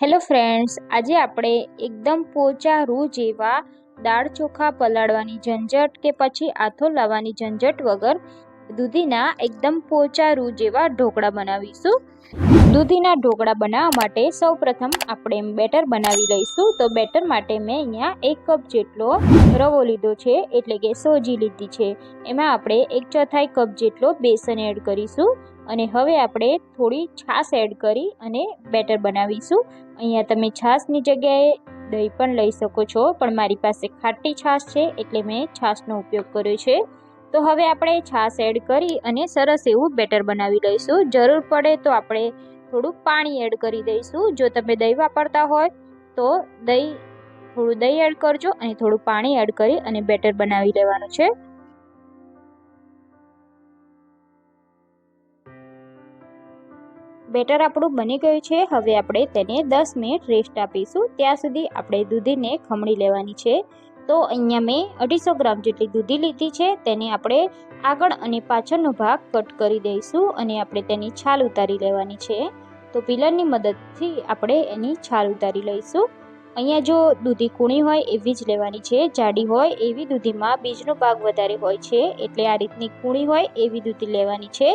Hello friends, આજે આપણે એકદમ પોચા રૂ જેવા દાળ ચોખા પલાળવાની ઝંઝટ કે પછી આથો લાવવાની ઝંઝટ વગર દૂધીના એકદમ પોચા રૂ જેવા ઢોકળા બનાવીશું. દૂધીના ઢોકળા બનાવવા માટે સૌપ્રથમ આપણે બેટર બનાવી લઈશું. તો બેટર માટે મેં અહીંયા એક કપ જેટલો રવો લીધો છે, એટલે કે સોજી લીધી છે. એમાં આપણે એક ચોથાઈ કપ જેટલો બેસન એડ કરીશું અને હવે આપણે થોડી છાશ એડ કરી અને બેટર બનાવીશું. અહીંયા તમે છાશની જગ્યાએ દહીં પણ લઈ શકો છો, પણ મારી પાસે ખાટી છાશ છે, એટલે મેં છાશનો ઉપયોગ કર્યો છે. તો હવે આપણે છાશ એડ કરી અને સરસ એવું બેટર બનાવી લઈશું. જરૂર પડે તો આપણે થોડુંક પાણી એડ કરી દઈશું. જો તમે દહીં વાપરતા હોય તો દહીં, થોડું દહીં એડ કરજો અને થોડું પાણી એડ કરી અને બેટર બનાવી લેવાનું છે. બેટર આપણું બની ગયું છે. હવે આપણે તેને દસ મિનિટ રેસ્ટ આપીશું. ત્યાં સુધી આપણે દૂધીને ખમણી લેવાની છે. તો અહીંયા મેં અઢીસો ગ્રામ જેટલી દૂધી લીધી છે, તેને આપણે આગળ અને પાછળનો ભાગ કટ કરી દઈશું અને આપણે તેની છાલ ઉતારી લેવાની છે. તો પિલરની મદદથી આપણે એની છાલ ઉતારી લઈશું. અહીંયા જો દૂધી કૂણી હોય એવી જ લેવાની છે, જાડી હોય એવી દૂધીમાં બીજનો ભાગ વધારે હોય છે, એટલે આ રીતની કૂણી હોય એવી દૂધી લેવાની છે.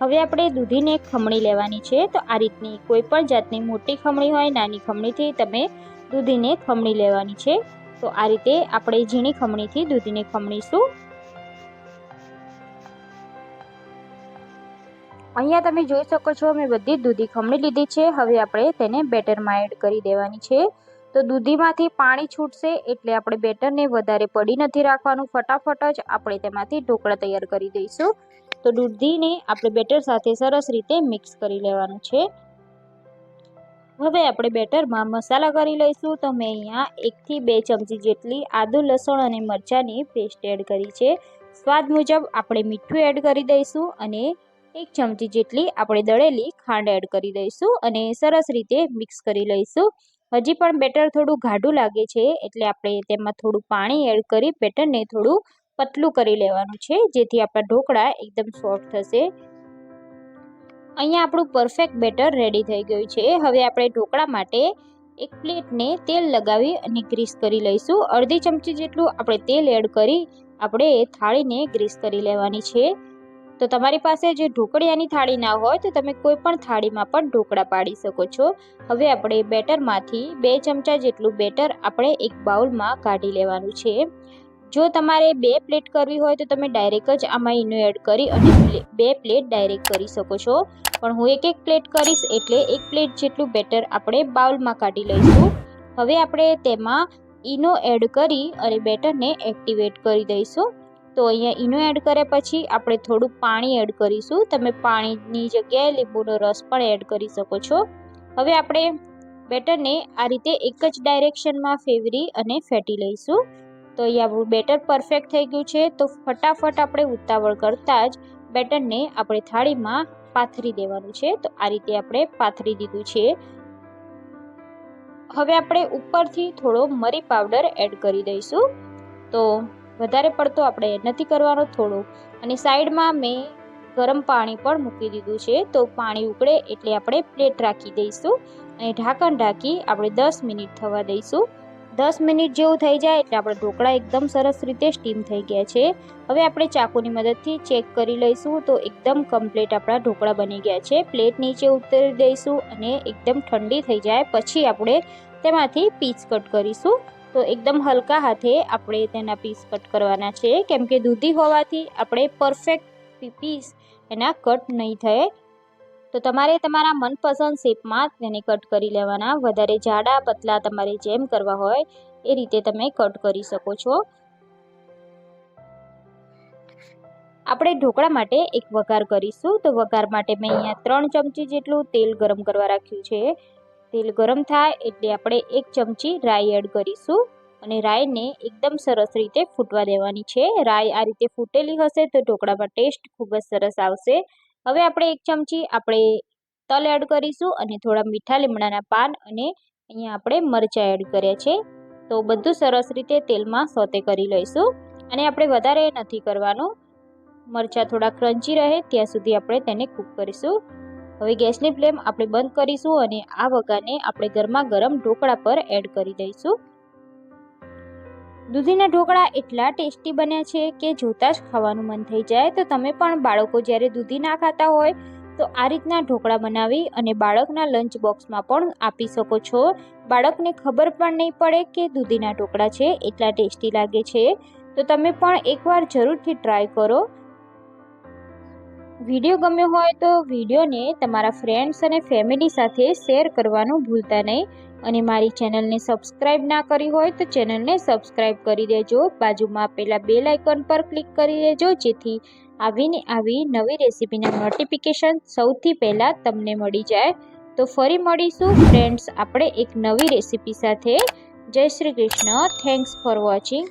હવે આપણે દૂધીને ખમણી લેવાની છે, તો આ રીતની કોઈ પણ જાતની મોટી ખમણી હોય, નાની ખમણીથી તમે દૂધીને ખમણી લેવાની છે. તો આ રીતે આપણે ઝીણી ખમણીથી દૂધને ખમણીશું. અહીંયા તમે જોઈ શકો છો મેં બધી દૂધી ખમણી લીધી છે. હવે આપણે તેને બેટરમાં એડ કરી દેવાની છે. તો દૂધીમાંથી પાણી છૂટશે એટલે આપણે બેટરને વધારે પડી નથી રાખવાનું. ફટાફટ જ આપણે તેમાંથી ઢોકળા તૈયાર કરી દઈશું. તો દૂધીને આપણે બેટર સાથે સરસ રીતે મિક્સ કરી લેવાનું છે. હવે આપણે બેટરમાં મસાલા કરી લઈશું તો મેં અહીંયા એકથી બે ચમચી જેટલી આદુ, લસણ અને મરચાંની પેસ્ટ એડ કરી છે. સ્વાદ મુજબ આપણે મીઠું એડ કરી દઈશું અને એક ચમચી જેટલી આપણે દળેલી ખાંડ એડ કરી દઈશું અને સરસ રીતે મિક્સ કરી લઈશું. હજી પણ બેટર થોડું ગાઢું લાગે છે એટલે આપણે તેમાં થોડું પાણી એડ કરી બેટરને થોડું પતલું કરી લેવાનું છે જેથી આપણા ઢોકળા એકદમ સોફ્ટ થશે. અહીંયા આપણું પરફેક્ટ બેટર રેડી થઈ ગયું છે. હવે આપણે ઢોકળા માટે એક પ્લેટને તેલ લગાવી અને ગ્રીસ કરી લઈશું. અડધી ચમચી જેટલું આપણે તેલ એડ કરી આપણે થાળીને ગ્રીસ કરી લેવાની છે. તો તમારી પાસે જે ઢોકળિયાની થાળી ના હોય તો તમે કોઈ પણ થાળીમાં પણ ઢોકળા પાડી શકો છો. હવે આપણે બેટરમાંથી બે ચમચા જેટલું બેટર આપણે એક બાઉલમાં કાઢી લેવાનું છે. જો તમારે બે પ્લેટ કરવી હોય તો તમે ડાયરેક્ટ જ આમાં ઈનો એડ કરી અને બે પ્લેટ ડાયરેક્ટ કરી શકો છો. પણ હું એક એક પ્લેટ કરીશ એટલે એક પ્લેટ જેટલું બેટર આપણે બાઉલમાં કાઢી લઈશું. હવે આપણે તેમાં ઈનો એડ કરી અને બેટરને એક્ટિવેટ કરી દઈશું. તો અહીંયા ઈનો એડ કર્યા પછી આપણે થોડું પાણી એડ કરીશું. તમે પાણીની જગ્યાએ લીંબુનો રસ પણ એડ કરી શકો છો. હવે આપણે બેટરને આ રીતે એક જ ડાયરેક્શનમાં ફેવરી અને ફેટી લઈશું. તો અહીંયા આપણું બેટર પરફેક્ટ થઈ ગયું છે. તો ફટાફટ આપણે ઉતાવળ કરતાં જ બેટરને આપણે થાળીમાં પાથરી દેવાનું છે. તો આ રીતે આપણે પાથરી દીધું છે. હવે આપણે ઉપરથી થોડો મરી પાવડર એડ કરી દઈશું. તો વધારે પડતો આપણે નથી કરવાનો થોડો. અને સાઈડમાં મેં ગરમ પાણી પણ મૂકી દીધું છે. તો પાણી ઉકળે એટલે આપણે પ્લેટ રાખી દઈશું. અને ઢાંકણ ઢાંકી આપણે દસ મિનિટ થવા દઈશું. દસ મિનિટ જેવું થઈ જાય એટલે આપણા ઢોકળા એકદમ સરસ રીતે સ્ટીમ થઈ ગયા છે. હવે આપણે ચાકુની મદદથી ચેક કરી લઈશું તો એકદમ કમ્પ્લીટ આપણા ઢોકળા બની ગયા છે. પ્લેટ નીચે ઉતરી દઈશું અને એકદમ ઠંડી થઈ જાય. પછી આપણે તેમાંથી પીસ કટ કરીશું. તો એકદમ હલકા હાથે આપણે તેના પીસ કટ કરવાના છે. કેમ કે દૂધી હોવાથી આપણે પરફેક્ટ પીસ એના કટ નહીં થાય. તો તમારે તમારા મનપસંદ શેપમાં તેને કટ કરી લેવાના. વધારે જાડા, પતલા તમારે જેમ કરવા હોય એ રીતે તમે કટ કરી શકો છો. આપણે ઢોકળા માટે એક વઘાર કરીશું. તો વઘાર માટે મેં અહીંયા ત્રણ ચમચી જેટલું તેલ ગરમ કરવા રાખ્યું છે. તેલ ગરમ થાય એટલે આપણે એક ચમચી રાઈ એડ કરીશું અને રાઈને એકદમ સરસ રીતે ફૂટવા દેવાની છે. રાઈ આ રીતે ફૂટેલી હશે તો ઢોકળામાં ટેસ્ટ ખૂબ જ સરસ આવશે. હવે આપણે એક ચમચી આપણે તલ એડ કરીશું અને થોડા મીઠા લીમડાના પાન અને અહીંયા આપણે મરચાં એડ કર્યા છે. તો બધું સરસ રીતે તેલમાં સોતે કરી લઈશું. અને આપણે વધારે નથી કરવાનું. મરચાં થોડા ક્રંચી રહે ત્યાં સુધી આપણે તેને કૂક કરીશું. હવે ગેસની ફ્લેમ આપણે બંધ કરીશું અને આ વઘારને આપણે ગરમા ગરમ ઢોકળા પર એડ કરી દઈશું. દૂધીના ઢોકળા એટલા ટેસ્ટી બન્યા છે કે જોતાં જ ખાવાનું મન થઈ જાય. તો તમે પણ બાળકો જ્યારે દૂધી ના ખાતા હોય, તો આ રીતના ઢોકળા બનાવી અને બાળકના લંચ બોક્સમાં પણ આપી શકો છો. બાળકને ખબર પણ નહીં પડે કે દૂધીના ઢોકળા છે, એટલા ટેસ્ટી લાગે છે. તો તમે પણ એકવાર જરૂરથી ટ્રાય કરો. વીડિયો ગમ્યો હોય તો વિડીયોને તમારા ફ્રેન્ડ્સ અને ફેમિલી સાથે શેર કરવાનું ભૂલતા નહીં. અને મારી ચેનલને સબસ્ક્રાઇબ ના કરી હોય તો ચેનલને સબસ્ક્રાઇબ કરી દેજો. બાજુમાં આપેલા બેલ આઇકોન પર ક્લિક કરી દેજો, જેથી આવીને આવી નવી રેસીપીના નોટિફિકેશન સૌથી પહેલાં તમને મળી જાય. તો ફરી મળીશું ફ્રેન્ડ્સ આપણે એક નવી રેસીપી સાથે. Jai Shri Krishna. Thanks for watching